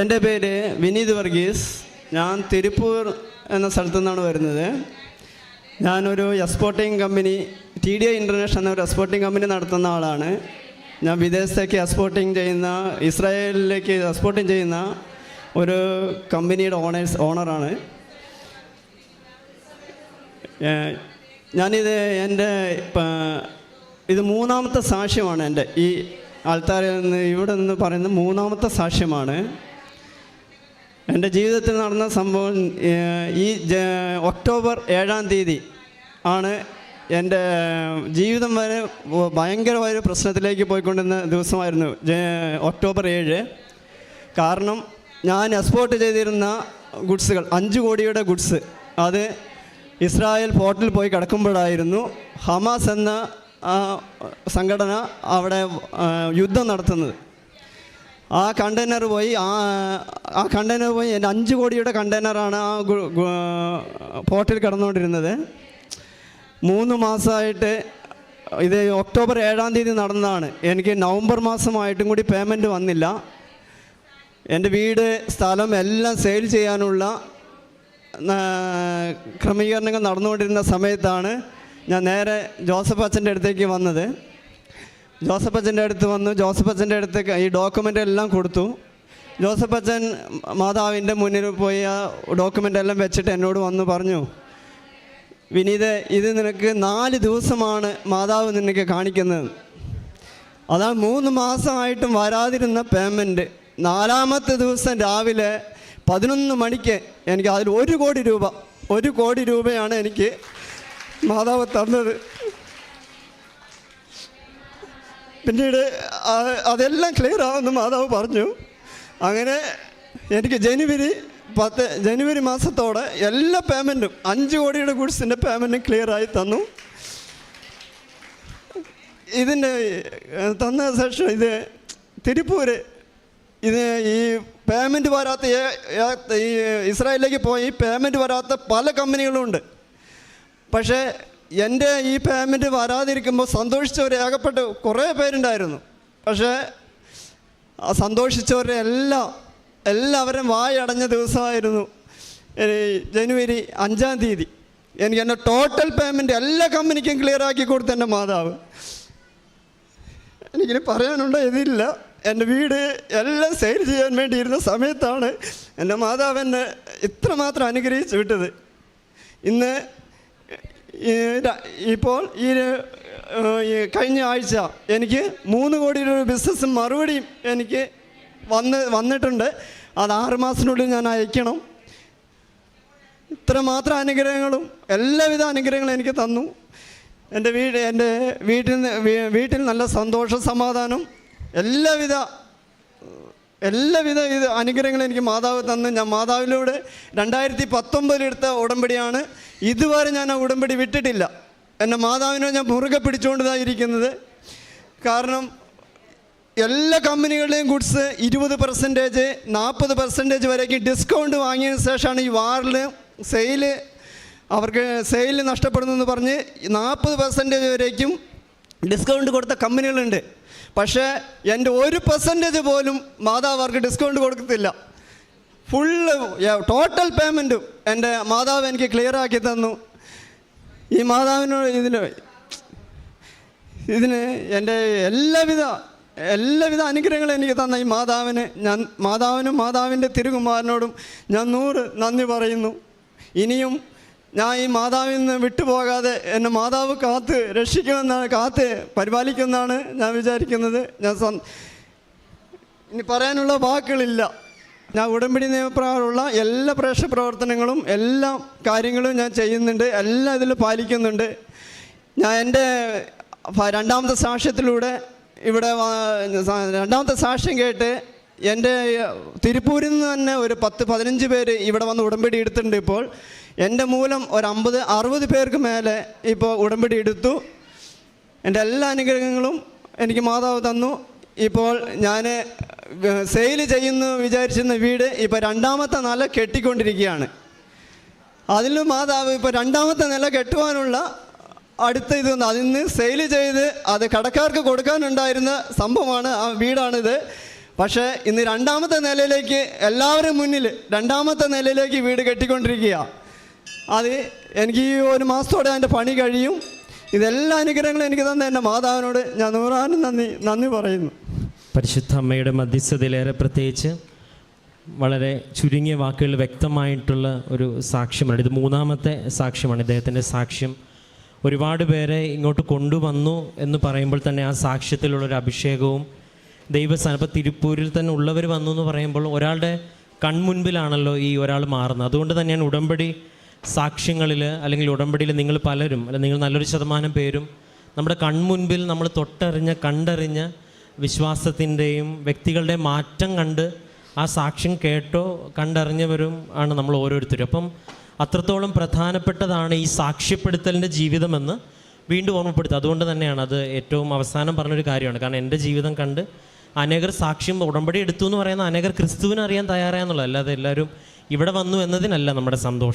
എന്റെ പേര് വിനീത് വർഗീസ്. ഞാൻ തിരുപ്പൂർ എന്ന സ്ഥലത്തു നിന്നാണ് വരുന്നത്. ഞാനൊരു exporting company T D I international എന്ന ഒരു എക്സ്പോർട്ടിംഗ് കമ്പനി നടത്തുന്ന ആളാണ്. ഞാൻ വിദേശത്തേക്ക് എക്സ്പോർട്ടിംഗ് ചെയ്യുന്ന ഇസ്രായേലിലേക്ക് എക്സ്പോർട്ടിംഗ് ചെയ്യുന്ന ഒരു കമ്പനിയുടെ ഓണേഴ്സ് ഓണറാണ്. ഞാനിത് എന്റെ ഇത് മൂന്നാമത്തെ സാക്ഷ്യമാണ് എന്റെ ഈ ആൾത്താരിൽ നിന്ന് ഇവിടെ നിന്ന് പറയുന്ന മൂന്നാമത്തെ സാക്ഷ്യമാണ്. എന്റെ ജീവിതത്തിൽ നടന്ന സംഭവം ഈ ഒക്ടോബർ ഏഴാം തീയതി ആണ് എന്റെ ജീവിതം വരെ ഭയങ്കരമായൊരു പ്രശ്നത്തിലേക്ക് പോയിക്കൊണ്ടിരുന്ന ദിവസമായിരുന്നു ഒക്ടോബർ ഏഴ്. കാരണം ഞാൻ എക്സ്പോർട്ട് ചെയ്തിരുന്ന ഗുഡ്സുകൾ അഞ്ച് കോടിയുടെ ഗുഡ്സ് അത് ഇസ്രായേൽ പോർട്ടിൽ പോയി കിടക്കുമ്പോഴായിരുന്നു ഹമാസ് എന്ന സംഘടന അവിടെ യുദ്ധം നടത്തുന്നത്. ആ കണ്ടെയ്നർ പോയി ആ ആ കണ്ടെയ്നർ പോയി എന്റെ അഞ്ച് കോടിയുടെ കണ്ടെയ്നറാണ് ആ പോർട്ടിൽ കിടന്നുകൊണ്ടിരുന്നത്. മൂന്ന് മാസമായിട്ട് ഇത് ഒക്ടോബർ ഏഴാം തീയതി നടന്നതാണ്. എനിക്ക് നവംബർ മാസമായിട്ടും കൂടി പേയ്മെന്റ് വന്നില്ല. എന്റെ വീട് സ്ഥലം എല്ലാം സെയിൽ ചെയ്യാനുള്ള ക്രമീകരണങ്ങൾ നടന്നുകൊണ്ടിരുന്ന സമയത്താണ് ഞാൻ നേരെ ജോസഫ് അച്ഛന്റെ അടുത്തേക്ക് വന്നത്. ജോസഫ് അച്ഛന്റെ അടുത്ത് വന്നു. ജോസഫ് അച്ഛന്റെ അടുത്തേക്ക് ഈ ഡോക്യുമെന്റ് എല്ലാം കൊടുത്തു. ജോസഫ് അച്ഛൻ മാതാവിന്റെ മുന്നിൽ പോയി ആ ഡോക്യുമെന്റ് എല്ലാം വെച്ചിട്ട് എന്നോട് വന്ന് പറഞ്ഞു വിനീത് ഇത് നിനക്ക് നാല് ദിവസമാണ് മാതാവ് നിനക്ക് കാണിക്കുന്നത്. അതാ മൂന്ന് മാസമായിട്ടും വരാതിരുന്ന പേയ്മെന്റ് നാലാമത്തെ ദിവസം രാവിലെ പതിനൊന്ന് മണിക്ക് എനിക്ക് അതിൽ ഒരു കോടി രൂപ ഒരു കോടി രൂപയാണ് എനിക്ക് മാതാവ് തന്നത്. പിന്നീട് അതെല്ലാം ക്ലിയർ ആണെന്ന് മാതാവ് പറഞ്ഞു. അങ്ങനെ എനിക്ക് ജനുവരി പത്ത് ജനുവരി മാസത്തോടെ എല്ലാ പേയ്മെന്റും അഞ്ച് കോടിയുടെ ഗുഡ്സിന്റെ പേയ്മെന്റും ക്ലിയറായി തന്നു. ഇതിന്റെ തന്ന ശേഷം ഇത് തിരുപ്പൂര് ഇത് ഈ പേയ്മെന്റ് വരാത്ത ഈ ഇസ്രായേലിലേക്ക് പോയി പേയ്മെന്റ് വരാത്ത പല കമ്പനികളും ഉണ്ട്. പക്ഷേ എന്റെ ഈ പേയ്മെന്റ് വരാതിരിക്കുമ്പോൾ സന്തോഷിച്ചവർ ഏകപ്പെട്ട് കുറേ പേരുണ്ടായിരുന്നു. പക്ഷേ ആ സന്തോഷിച്ചവരുടെ എല്ലാം എല്ലാവരും വായടഞ്ഞ ദിവസമായിരുന്നു ജനുവരി അഞ്ചാം തീയതി. എനിക്ക് എന്റെ ടോട്ടൽ പേയ്മെന്റ് എല്ലാ കമ്പനിക്കും ക്ലിയർ ആക്കി കൊടുത്ത എന്റെ മാതാവ്. എനിക്കിനി പറയാനുള്ള ഇതില്ല. എന്റെ വീട് എല്ലാം സെയിൽ ചെയ്യാൻ വേണ്ടിയിരുന്ന സമയത്താണ് എന്റെ മാതാവ് എന്നെ ഇത്രമാത്രം അനുഗ്രഹിച്ചു വിട്ടത്. ഇന്ന് ഇപ്പോൾ ഈ കഴിഞ്ഞ ആഴ്ച എനിക്ക് മൂന്ന് കോടി രൂപ ബിസിനസ് മറുപടിയും എനിക്ക് വന്ന് വന്നിട്ടുണ്ട്. അത് ആറ് മാസത്തിനുള്ളിൽ ഞാൻ അയക്കണം. ഇത്രമാത്രം അനുഗ്രഹങ്ങളും എല്ലാവിധ അനുഗ്രഹങ്ങളും എനിക്ക് തന്നു. എന്റെ വീട് എന്റെ വീട്ടിൽ വീട്ടിൽ നല്ല സന്തോഷ സമാധാനം എല്ലാവിധ എല്ലാവിധ ഇത് അനുഗ്രഹങ്ങളും എനിക്ക് മാതാവ് തന്ന്. ഞാൻ മാതാവിലൂടെ രണ്ടായിരത്തി പത്തൊമ്പതിലെടുത്ത ഉടമ്പടിയാണ്. ഇതുവരെ ഞാൻ ആ ഉടമ്പടി വിട്ടിട്ടില്ല. എന്റെ മാതാവിനെ ഞാൻ മുറുകെ പിടിച്ചുകൊണ്ടതായിരിക്കുന്നത് കാരണം എല്ലാ കമ്പനികളുടെയും ഗുഡ്സ് ഇരുപത് പെർസെന്റേജ് നാൽപ്പത് പെർസെന്റേജ് വരേക്ക് ഡിസ്കൗണ്ട് വാങ്ങിയതിന് ശേഷമാണ് ഈ വാറിൽ സെയിൽ അവർക്ക് സെയിൽ നഷ്ടപ്പെടുന്നു എന്ന് പറഞ്ഞ് നാൽപ്പത് പെർസെന്റേജ് വരേക്കും ഡിസ്കൗണ്ട് കൊടുത്ത കമ്പനികളുണ്ട്. പക്ഷേ എന്റെ ഒരു പെർസെന്റേജ് പോലും മാതാവ് അവർക്ക് ഡിസ്കൗണ്ട് കൊടുക്കത്തില്ല. ഫുള്ള് ടോട്ടൽ പേയ്മെന്റും എന്റെ മാതാവ് എനിക്ക് ക്ലിയർ ആക്കി തന്നു. ഈ മാതാവിനോട് ഇതിന് ഇതിന് എന്റെ എല്ലാവിധ എല്ലാവിധ അനുഗ്രഹങ്ങളും എനിക്ക് തന്ന ഈ മാതാവിന് ഞാൻ മാതാവിനും മാതാവിന്റെ തിരുകുമാരനോടും ഞാൻ നൂറ് നന്ദി പറയുന്നു. ഇനിയും ഞാൻ ഈ മാതാവിൽ നിന്ന് വിട്ടുപോകാതെ എന്നെ മാതാവ് കാത്ത് രക്ഷിക്കുമെന്നാണ് കാത്ത് പരിപാലിക്കുമെന്നാണ് ഞാൻ വിചാരിക്കുന്നത്. ഞാൻ സന് ഇനി പറയാനുള്ള വാക്കുകളില്ല. ഞാൻ ഉടമ്പടി നിയമപ്രകാരമുള്ള എല്ലാ പ്രേക്ഷ പ്രവർത്തനങ്ങളും എല്ലാ കാര്യങ്ങളും ഞാൻ ചെയ്യുന്നുണ്ട് എല്ലാം ഇതിൽ പാലിക്കുന്നുണ്ട്. ഞാൻ എന്റെ രണ്ടാമത്തെ സാക്ഷ്യത്തിലൂടെ ഇവിടെ രണ്ടാമത്തെ സാക്ഷ്യം കേട്ട് എന്റെ തിരുപ്പൂരിൽ നിന്ന് തന്നെ ഒരു പത്ത് പതിനഞ്ച് പേര് ഇവിടെ വന്ന് ഉടമ്പടി എടുത്തിട്ടുണ്ട് ഇപ്പോൾ. എന്റെ മൂലം ഒരു അമ്പത് അറുപത് പേർക്ക് മേലെ ഇപ്പോൾ ഉടമ്പടി എടുത്തു. എന്റെ എല്ലാ അനുഗ്രഹങ്ങളും എനിക്ക് മാതാവ് തന്നു. ഇപ്പോൾ ഞാൻ സെയിൽ ചെയ്യുന്നു വിചാരിച്ചിരുന്ന വീട് ഇപ്പോൾ രണ്ടാമത്തെ നില കെട്ടിക്കൊണ്ടിരിക്കുകയാണ്. അതിലും മാതാവ് ഇപ്പോൾ രണ്ടാമത്തെ നില കെട്ടുവാനുള്ള അടുത്ത ഇത്. അതിൽ നിന്ന് സെയിൽ ചെയ്ത് അത് കടക്കാർക്ക് കൊടുക്കാനുണ്ടായിരുന്ന സംഭവമാണ് ആ വീടാണിത്. പക്ഷേ ഇന്ന് രണ്ടാമത്തെ നിലയിലേക്ക് എല്ലാവരും മുന്നിൽ രണ്ടാമത്തെ നിലയിലേക്ക് വീട് കെട്ടിക്കൊണ്ടിരിക്കുക അത് എനിക്ക് ഈ ഒരു മാസത്തോടെ അതിന്റെ പണി കഴിയും. ഇതെല്ലാ അനുഗ്രഹങ്ങളും എനിക്ക് തന്ന എന്റെ മാതാവിനോട് ഞാൻ നൂറാനും നന്ദി നന്ദി പറയുന്നു. പരിശുദ്ധ അമ്മയുടെ മധ്യസ്ഥതയിലേറെ പ്രത്യേകിച്ച് വളരെ ചുരുങ്ങിയ വാക്കുകൾ വ്യക്തമായിട്ടുള്ള ഒരു സാക്ഷ്യമാണ്. ഇത് മൂന്നാമത്തെ സാക്ഷ്യമാണ്. ഇദ്ദേഹത്തിന്റെ സാക്ഷ്യം ഒരുപാട് പേരെ ഇങ്ങോട്ട് കൊണ്ടുവന്നു എന്ന് പറയുമ്പോൾ തന്നെ ആ സാക്ഷ്യത്തിലുള്ളൊരു അഭിഷേകവും ദൈവസ്ഥാനം ഇപ്പോൾ തിരുപ്പൂരിൽ തന്നെ ഉള്ളവർ വന്നു എന്ന് പറയുമ്പോൾ ഒരാളുടെ കൺമുൻപിലാണല്ലോ ഈ ഒരാൾ മാറുന്നത്. അതുകൊണ്ട് തന്നെയാണ് ഉടമ്പടി സാക്ഷ്യങ്ങളിൽ അല്ലെങ്കിൽ ഉടമ്പടിയിൽ നിങ്ങൾ പലരും അല്ലെങ്കിൽ നിങ്ങൾ നല്ലൊരു ശതമാനം പേരും നമ്മുടെ കൺമുൻപിൽ നമ്മൾ തൊട്ടറിഞ്ഞ കണ്ടറിഞ്ഞ വിശ്വാസത്തിന്റെയും വ്യക്തികളുടെ മാറ്റം കണ്ട് ആ സാക്ഷ്യം കേട്ടോ കണ്ടറിഞ്ഞവരും ആണ് നമ്മൾ ഓരോരുത്തരും. അപ്പം അത്രത്തോളം പ്രധാനപ്പെട്ടതാണ് ഈ സാക്ഷ്യപ്പെടുത്തലിന്റെ ജീവിതമെന്ന് വീണ്ടും ഓർമ്മപ്പെടുത്തുക. അതുകൊണ്ട് തന്നെയാണ് അത് ഏറ്റവും അവസാനം പറഞ്ഞൊരു കാര്യമാണ്. കാരണം എന്റെ ജീവിതം കണ്ട് അനേകർ സാക്ഷ്യം ഉടമ്പടി എടുത്തു എന്ന് പറയുന്ന അനേകർ ക്രിസ്തുവിനെ അറിയാൻ തയ്യാറായെന്നുള്ളത് അല്ലാതെ എല്ലാവരും ഇവിടെ വന്നു എന്നതിനല്ല നമ്മുടെ സന്തോഷം.